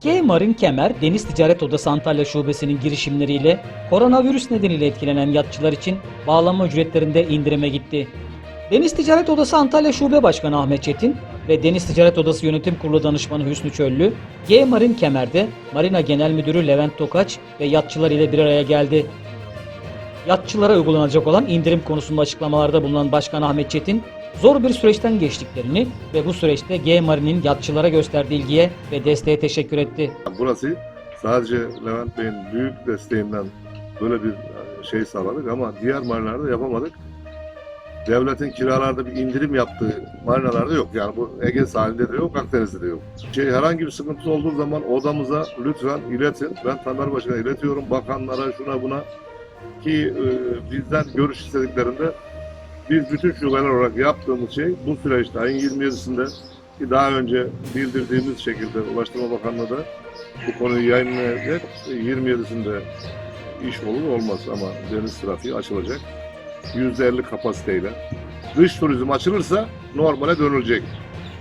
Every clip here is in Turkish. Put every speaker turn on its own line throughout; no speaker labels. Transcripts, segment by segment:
G-Marin Kemer, Deniz Ticaret Odası Antalya Şubesi'nin girişimleriyle koronavirüs nedeniyle etkilenen yatçılar için bağlama ücretlerinde indirime gitti. Deniz Ticaret Odası Antalya Şube Başkanı Ahmet Çetin ve Deniz Ticaret Odası Yönetim Kurulu Danışmanı Hüsnü Çöllü, G-Marin Kemer'de Marina Genel Müdürü Levent Tokaç ve yatçılar ile bir araya geldi. Yatçılara uygulanacak olan indirim konusunda açıklamalarda bulunan Başkan Ahmet Çetin, zor bir süreçten geçtiklerini ve bu süreçte G-Marin'in yatçılara gösterdiği ilgiye ve desteğe teşekkür etti.
Burası sadece Levent Bey'in büyük desteğinden böyle bir şey sağladık ama diğer marinalarda yapamadık. Devletin kiralarda bir indirim yaptığı marinalarda yok. Yani bu Ege sahilinde de yok, Akdeniz'de de yok. Şey, herhangi bir sıkıntı olduğu zaman odamıza lütfen iletin. Ben Tamer Başkan'a iletiyorum. Bakanlara, şuna buna ki e, bizden görüş istediklerinde biz bütün şubeler olarak yaptığımız şey bu süreçte ayın 27'sinde ki daha önce bildirdiğimiz şekilde Ulaştırma Bakanlığı da bu konuyu yayınlayacak. 27'sinde iş olur olmaz ama deniz trafiği açılacak. %50 kapasiteyle. Dış turizm açılırsa normale dönülecek.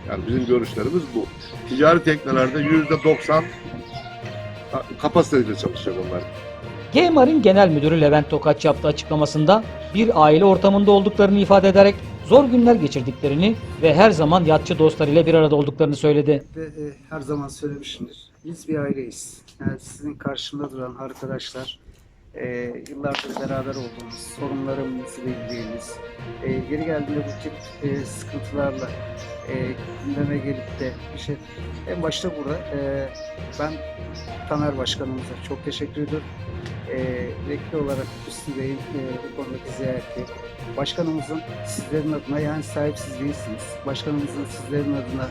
Yani bizim görüşlerimiz bu. Ticari teknelerde %90 kapasiteyle çalışacak onlar.
G-Marin Genel Müdürü Levent Tokaç yaptığı açıklamasında bir aile ortamında olduklarını ifade ederek zor günler geçirdiklerini ve her zaman yatçı dostlar ile bir arada olduklarını söyledi.
e, her zaman söylemişimdir. Biz bir aileyiz. Yani sizin karşımda duran arkadaşlar, e, yıllardır beraber olduğumuz, sorunlarımızı bildiğimiz, e, geri geldiğinde bu tip e, sıkıntılarla e, gündeme gelip de bir şey... En başta burada e, ben Tamer Başkanımıza çok teşekkür ediyorum. E, vekil olarak Hüsnü Bey'in e, bu konudaki ziyareti, başkanımızın sizlerin adına yani sahipsiz değilsiniz. Başkanımızın sizlerin adına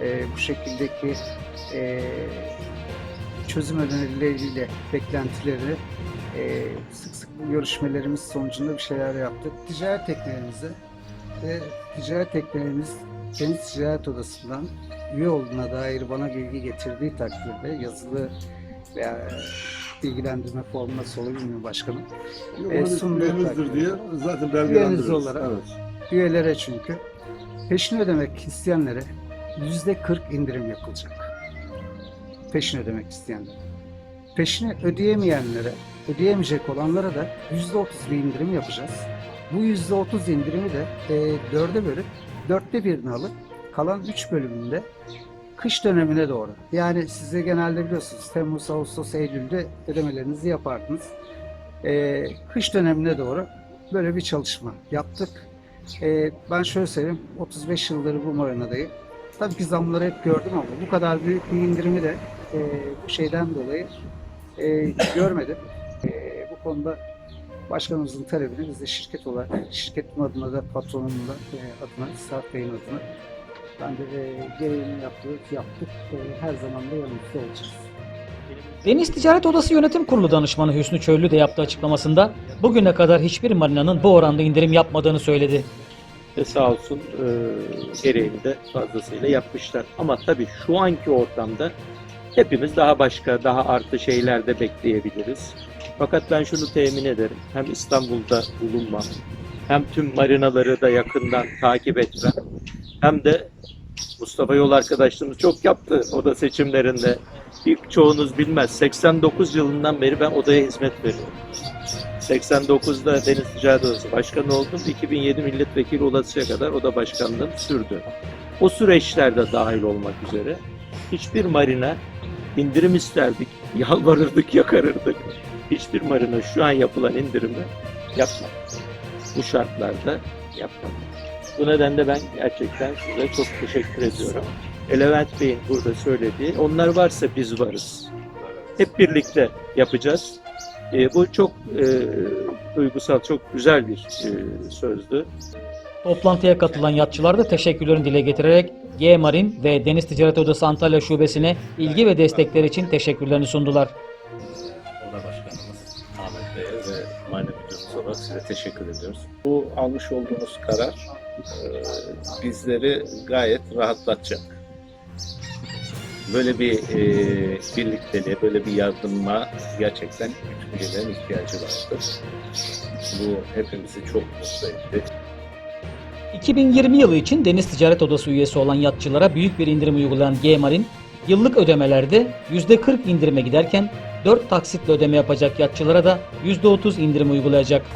e, bu şekildeki e, çözüm önerileriyle beklentileri e, sık sık görüşmelerimiz sonucunda bir şeyler yaptık. Ticaret teknelerimize ve ticaret teknelerimiz Deniz Ticaret Odası'ndan üye olduğuna dair bana bilgi getirdiği takdirde yazılı veya bilgilendirme formu nasıl olur bilmiyorum başkanım. E, sunduğu
diye zaten belgelendiririz.
olarak.
Evet.
Üyelere çünkü peşin ödemek isteyenlere yüzde 40 indirim yapılacak. Peşin ödemek isteyenlere. Peşini ödeyemeyenlere, ödeyemeyecek olanlara da yüzde 30 bir indirim yapacağız. Bu yüzde 30 indirimi de e, dörde bölüp dörtte birini alıp kalan 3 bölümünde kış dönemine doğru. Yani size genelde biliyorsunuz Temmuz, Ağustos, Eylül'de ödemelerinizi yapardınız. E, kış dönemine doğru böyle bir çalışma yaptık. Ee, ben şöyle söyleyeyim, 35 yıldır bu marinadayım. Tabii ki zamları hep gördüm ama bu kadar büyük bir indirimi de e, bu şeyden dolayı e, görmedim. E, konuda başkanımızın talebini biz de şirket olarak, şirketin adına da patronumla e, adına, İsraf Bey'in adına ben de e, gereğini yaptık, yaptık. E, her zaman da yanınızda olacağız.
Deniz Ticaret Odası Yönetim Kurulu Danışmanı Hüsnü Çöllü de yaptığı açıklamasında bugüne kadar hiçbir marinanın bu oranda indirim yapmadığını söyledi.
Ve sağ olsun e, gereğini de fazlasıyla yapmışlar. Ama tabii şu anki ortamda hepimiz daha başka, daha artı şeyler de bekleyebiliriz. Fakat ben şunu temin ederim. Hem İstanbul'da bulunmam, hem tüm marinaları da yakından takip etmem, hem de Mustafa Yol arkadaşlığımız çok yaptı oda seçimlerinde. Birçoğunuz bilmez. 89 yılından beri ben odaya hizmet veriyorum. 89'da Deniz Ticaret Odası Başkanı oldum. 2007 milletvekili olasıya kadar oda başkanlığım sürdü. O süreçlerde dahil olmak üzere hiçbir marina indirim isterdik, yalvarırdık, yakarırdık. Hiçbir marina şu an yapılan indirimi yapmadı. Bu şartlarda yapmadı. Bu nedenle ben gerçekten size çok teşekkür ediyorum. E, Levent Bey'in burada söylediği, onlar varsa biz varız. Hep birlikte yapacağız. E, bu çok e, duygusal, çok güzel bir e, sözdü.
Toplantıya katılan yatçılar da teşekkürlerini dile getirerek G-Marin ve Deniz Ticaret Odası Antalya Şubesi'ne ilgi ve destekleri için teşekkürlerini sundular.
Olarak size teşekkür ediyoruz. Bu almış olduğunuz karar e, bizleri gayet rahatlatacak. Böyle bir e, birlikteliğe, böyle bir yardıma gerçekten bütün ülkelerin ihtiyacı vardır. Bu hepimizi çok mutlu etti.
2020 yılı için Deniz Ticaret Odası üyesi olan yatçılara büyük bir indirim uygulayan G-Marin, Yıllık ödemelerde %40 indirime giderken 4 taksitle ödeme yapacak yatçılara da %30 indirim uygulayacak.